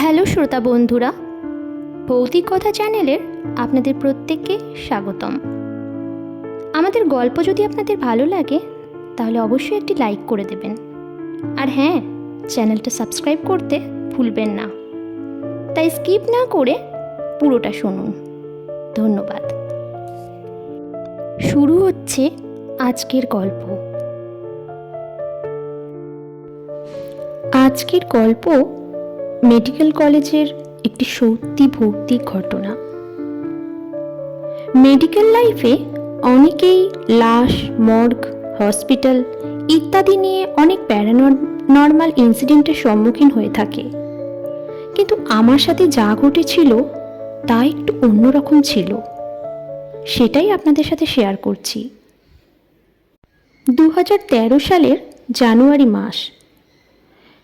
Hello শ্রোতা বন্ধুরা, ভৌতিক কথা চ্যানেলের আপনাদের প্রত্যেককে স্বাগতম। আমাদের গল্প যদি আপনাদের ভালো লাগে, তাহলে অবশ্যই একটি লাইক করে দেবেন। আর হ্যাঁ চ্যানেলটা সাবস্ক্রাইব করতে ভুলবেন না। তাই স্কিপ না করে পুরোটা শুনুন। ধন্যবাদ। শুরু হচ্ছে আজকের গল্প। আজকের গল্প মেডিকেল কলেজের একটি সত্যি ভৌতিক ঘটনা। মেডিকেল লাইফে অনেকেই লাশ, মর্গ, হসপিটাল ইত্যাদি নিয়ে অনেক প্যারানর্মাল ইনসিডেন্টের সম্মুখীন হয়ে থাকে। কিন্তু আমার সাথে যা ঘটেছিল তা একটু অন্যরকম ছিল। সেটাই আপনাদের সাথে শেয়ার করছি। দু হাজার তেরো সালের জানুয়ারি মাস।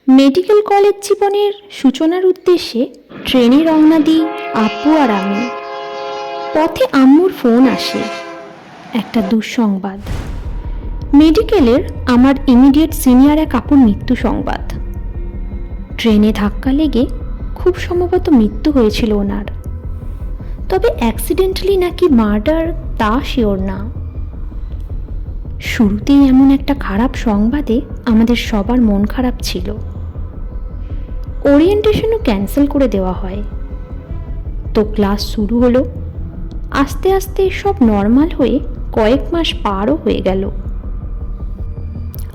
মেডিকেল কলেজ জীবনের সূচনার উদ্দেশ্যে ট্রেনে রওনা দিই আপু আর আমি। পথে আম্মুর ফোন আসে, একটা দুঃসংবাদ। মেডিকেলের আমার ইমিডিয়েট সিনিয়র এক আপুর মৃত্যু সংবাদ। ট্রেনে ধাক্কা লেগে খুব সম্ভবত মৃত্যু হয়েছিল ওনার। তবে অ্যাক্সিডেন্টালি নাকি মার্ডার তা শিওর না। শুরুতেই এমন একটা খারাপ সংবাদে আমাদের সবার মন খারাপ ছিল। ওরিয়েন্টেশনও ক্যান্সেল করে দেওয়া হয়। তো ক্লাস শুরু হলো। আস্তে আস্তে সব নর্মাল হয়ে কয়েক মাস পারও হয়ে গেল।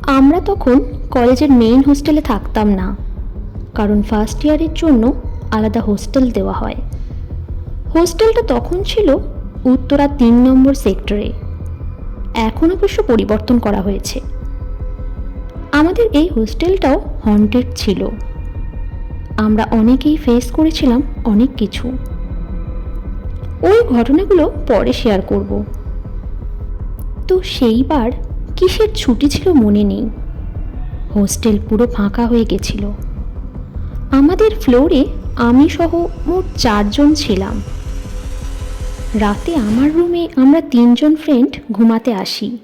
আমরা তখন কলেজের মেইন হোস্টেলে থাকতাম না, কারণ ফার্স্ট ইয়ারের জন্য আলাদা হোস্টেল দেওয়া হয়। হোস্টেলটা তখন ছিল উত্তরা তিন নম্বর সেক্টরে। এখন অবশ্য পরিবর্তন করা হয়েছে। আমাদের এই হোস্টেলটাও হন্টেড ছিল। আমরা অনেকেই ফেস করেছিলাম অনেক কিছু। ওই ঘটনাগুলো পরে শেয়ার করব। তো সেইবার কিসের ছুটি ছিল মনে নেই। হোস্টেল পুরো ফাঁকা হয়ে গেছিল। আমাদের ফ্লোরে আমি সহ মোট চারজন ছিলাম। রাতে আমার রুমে আমরা তিনজন ফ্রেন্ড ঘুমাতে আসি,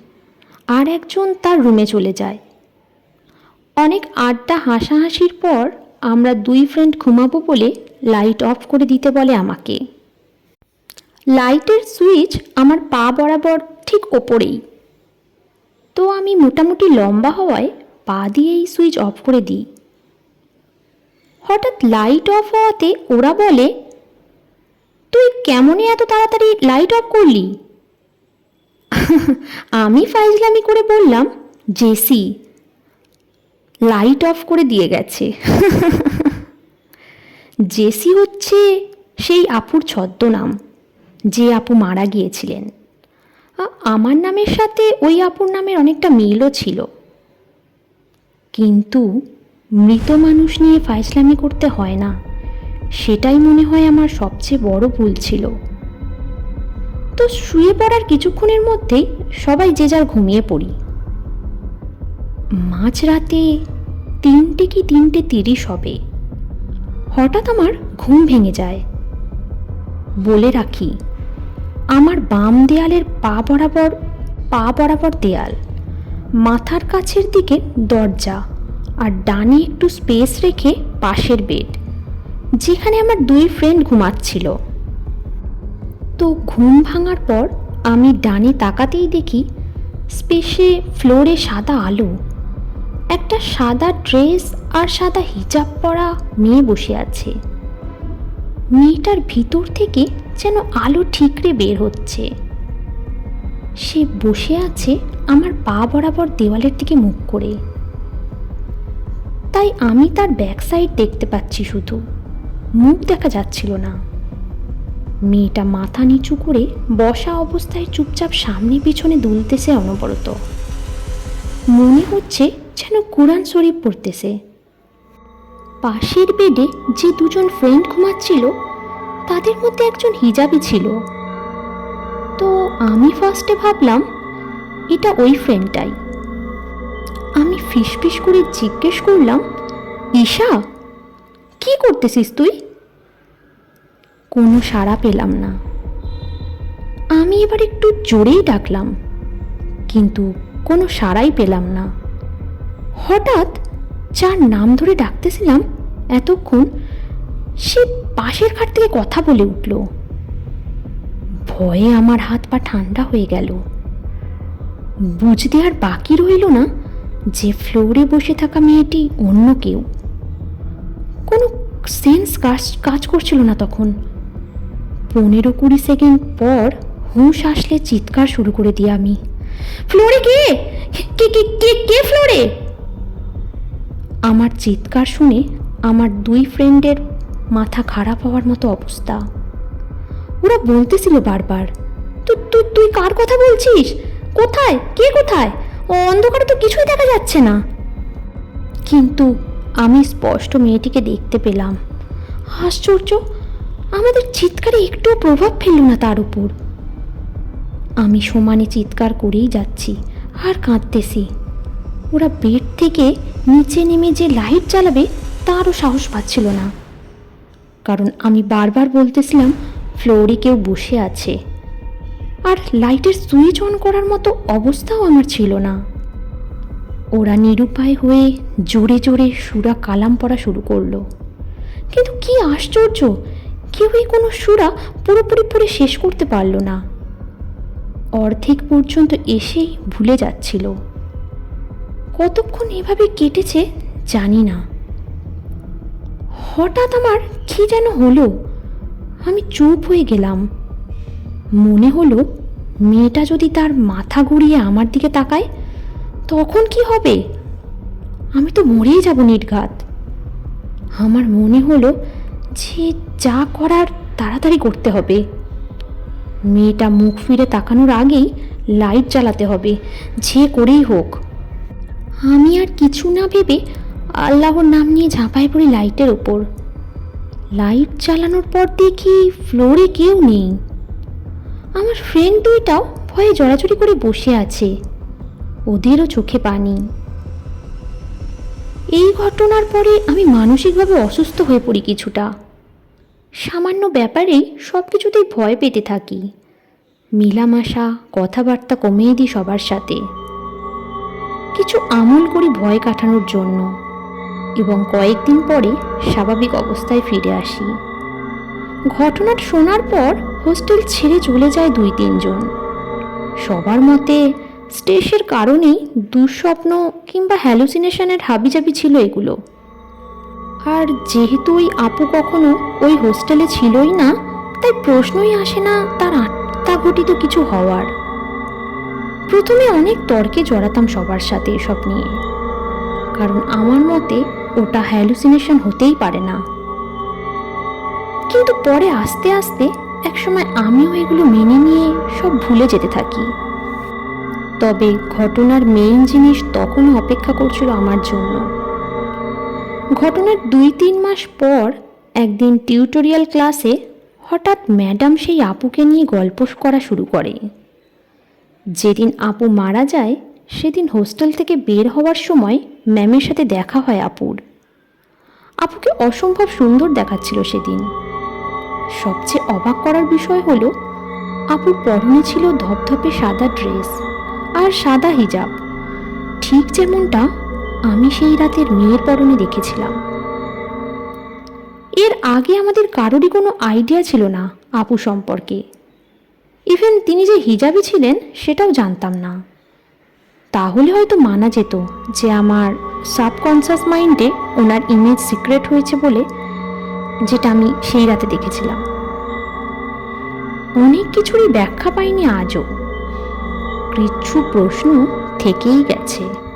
আর একজন তার রুমে চলে যায়। অনেক আড্ডা হাসাহাসির পর আমরা দুই ফ্রেন্ড ঘুমাবো বলে লাইট অফ করে দিতে বলে আমাকে। লাইটের সুইচ আমার পা বরাবর ঠিক ওপরেই। তো আমি মোটামুটি লম্বা হওয়ায় পা দিয়েই সুইচ অফ করে দিই। হঠাৎ লাইট অফ হওয়াতে ওরা বলে, তুই কেমনই এত তাড়াতাড়ি লাইট অফ করলি? আমি ফাইজলামি করে বললাম, জেসি লাইট অফ করে দিয়ে গেছে। জেসি হচ্ছে সেই আপুর ছদ্মনাম, যে আপু মারা গিয়েছিলেন। আমার নামের সাথে ওই আপুর নামের অনেকটা মিলও ছিল। কিন্তু মৃত মানুষ নিয়ে ফাইসলামি করতে হয় না, সেটাই মনে হয় আমার সবচেয়ে বড় ভুল ছিল। তো শুয়ে পড়ার কিছুক্ষণের মধ্যেই সবাই যে যার ঘুমিয়ে পড়ি। মাঝরাতে তিনটে কি তিনটে তিরিশ হবে? হঠাৎ আমার ঘুম ভেঙে যায়। বলে রাখি, আমার বাম দেয়ালের পা বরাবর পা বরাবর দেয়াল, মাথার কাছের দিকে দরজা আর ডানে একটু স্পেস রেখে পাশের বেড, যেখানে আমার দুই ফ্রেন্ড ঘুমাচ্ছিল। তো ঘুম ভাঙার পর আমি ডানে তাকাতেই দেখি, স্পেসে ফ্লোরে সাদা আলো। একটা সাদা ড্রেস আর সাদা হিজাব পরা মেয়ে বসে আছে। মেয়েটার ভিতর থেকে যেন আলো ঠিকরে বের হচ্ছে। সে বসে আছে আমার পা বরাবর দেওয়ালের দিকে মুখ করে। তাই আমি তার ব্যাক সাইড দেখতে পাচ্ছি শুধু। মুখ দেখা যাচ্ছিল না। মেয়েটা মাথা নিচু করে বসা অবস্থায় চুপচাপ সামনে পিছনে দুলতেছে অনবরত। মনে হচ্ছে যেন কোরআন শরীফ পড়তেছে। পাশের বেডে যে দুজন ফ্রেন্ড ঘুমাচ্ছিল, তাদের মধ্যে একজন হিজাবি ছিল। তো আমি ফার্স্টে ভাবলাম, এটা ওই ফ্রেন্ডটাই আমি ফিসফিস করে জিজ্ঞেস করলাম, ঈশা, কি করতেছিস তুই? কোনো সাড়া পেলাম না। আমি এবার একটু জোরেই ডাকলাম, কিন্তু কোনো সাড়াই পেলাম না। হঠাৎ যার নাম ধরে ডাকতেছিলাম এতক্ষণ সে পাশের খাট থেকে কথা বলে উঠল। ভয়ে আমার হাত পা ঠান্ডা হয়ে গেল। বুঝতে আর বাকি রইল না যে ফ্লোরে বসে থাকা মেয়েটি অন্য কেউ। কোনো সেন্স কাজ কাজ করছিল না তখন। পনেরো কুড়ি সেকেন্ড পর হুঁশ আসলে চিৎকার শুরু করে দিই আমি। ফ্লোরে কে? কে কে কে কে ফ্লোরে? আমার চিৎকার শুনে আমার দুই ফ্রেন্ডের মাথা খারাপ হওয়ার মতো অবস্থা। ওরা বলতেছিল বারবার তুই তুই তুই কার কথা বলছিস? কোথায়? কে কোথায়? ও অন্ধকারে তো কিছুই দেখা যাচ্ছে না। কিন্তু আমি স্পষ্ট মেয়েটিকে দেখতে পেলাম। আশ্চর্য! আমাদের চিৎকারে একটুও প্রভাব ফেলল না তার উপর। আমি সমানে চিৎকার করেই যাচ্ছি, আর কাঁদতেছি। ওরা বেড থেকে নিচে নেমে যে লাইট জ্বালাবে, তারও সাহস পাচ্ছিল না। কারণ আমি বারবার বলতেছিলাম, ফ্লোরে কেউ বসে আছে। আর লাইটের সুইচ অন করার মতো অবস্থাও আমার ছিল না। ওরা নিরুপায় হয়ে জোরে জোরে সুরা কালাম পড়া শুরু করল। কিন্তু কি আশ্চর্য! কেউই কোনো সুরা পুরোপুরি পড়ে শেষ করতে পারল না। অর্ধেক পর্যন্ত এসেই ভুলে যাচ্ছিল। কতক্ষণ এভাবে কেটেছে জানি না। হঠাৎ আমার কি যেন হলো, আমি চুপ হয়ে গেলাম। মনে হলো মেয়েটা যদি তার মাথা ঘুরিয়ে আমার দিকে তাকায়, তখন কি হবে? আমি তো মরেই যাব নির্ঘাত। আমার মনে হলো যে যা করার তাড়াতাড়ি করতে হবে। মেয়েটা মুখ ফিরে তাকানোর আগেই লাইট জ্বালাতে হবে, যে করেই হোক। আমি আর কিছু না ভেবে আল্লাহর নাম নিয়ে ঝাঁপাই পড়ি লাইটের ওপর লাইট চালানোর পর দেখি ফ্লোরে কেউ নেই। আমার ফ্রেন্ড দুইটাও ভয়ে জড়াজড়ি করে বসে আছে। ওদেরও চোখে পানি। এই ঘটনার পরে আমি মানসিকভাবে অসুস্থ হয়ে পড়ি কিছুটা। সামান্য ব্যাপারেই সব কিছুতেই ভয় পেতে থাকি। মিলামাশা, কথাবার্তা কমিয়ে দিই সবার সাথে। কিছু আমল করি ভয় কাটানোর জন্য এবং কয়েকদিন পরে স্বাভাবিক অবস্থায় ফিরে আসি। ঘটনাটা শোনার পর হোস্টেল ছেড়ে চলে যায় দুই তিনজন। সবার মতে স্ট্রেসের কারণেই দুঃস্বপ্ন কিংবা হ্যালুসিনেশনের হাবিজাবি ছিল এগুলো। আর যেহেতু ওই আপু কখনো ওই হোস্টেলে ছিলই না, তাই প্রশ্নই আসে না তার আত্মা ঘটিত কিছু হওয়ার। প্রথমে অনেক তর্কে জড়াতাম সবার সাথে এসব নিয়ে। কারণ আমার মতে ওটা হ্যালুসিনেশন হতেই পারে না। কিন্তু পরে আস্তে আস্তে একসময় আমিও এগুলো মেনে নিয়ে সব ভুলে যেতে থাকি। তবে ঘটনার মেইন জিনিস তখনও অপেক্ষা করছিল আমার জন্য। ঘটনার দুই তিন মাস পর একদিন টিউটোরিয়াল ক্লাসে হঠাৎ ম্যাডাম সেই আপুকে নিয়ে গল্প করা শুরু করে। যেদিন আপু মারা যায়, সেদিন হোস্টেল থেকে বের হওয়ার সময় ম্যামের সাথে দেখা হয় আপুর। আপুকে অসম্ভব সুন্দর দেখাচ্ছিল সেদিন। সবচেয়ে অবাক করার বিষয় হলো, আপুর পরনে ছিল ধপধপে সাদা ড্রেস আর সাদা হিজাব। ঠিক যেমনটা আমি সেই রাতের মেয়ের পরনে দেখেছিলাম। এর আগে আমাদের কারোরই কোনো আইডিয়া ছিল না আপু সম্পর্কে। ইভেন তিনি যে হিজাবি ছিলেন, সেটাও জানতাম না। তাহলে হয়তো মানা যেত যে আমার সাবকনসাস মাইন্ডে ওনার ইমেজ সিক্রেট হয়েছে বলে যেটা আমি সেই রাতে দেখেছিলাম। অনেক কিছুরই ব্যাখ্যা পাইনি আজও। কিছু প্রশ্ন থেকেই গেছে।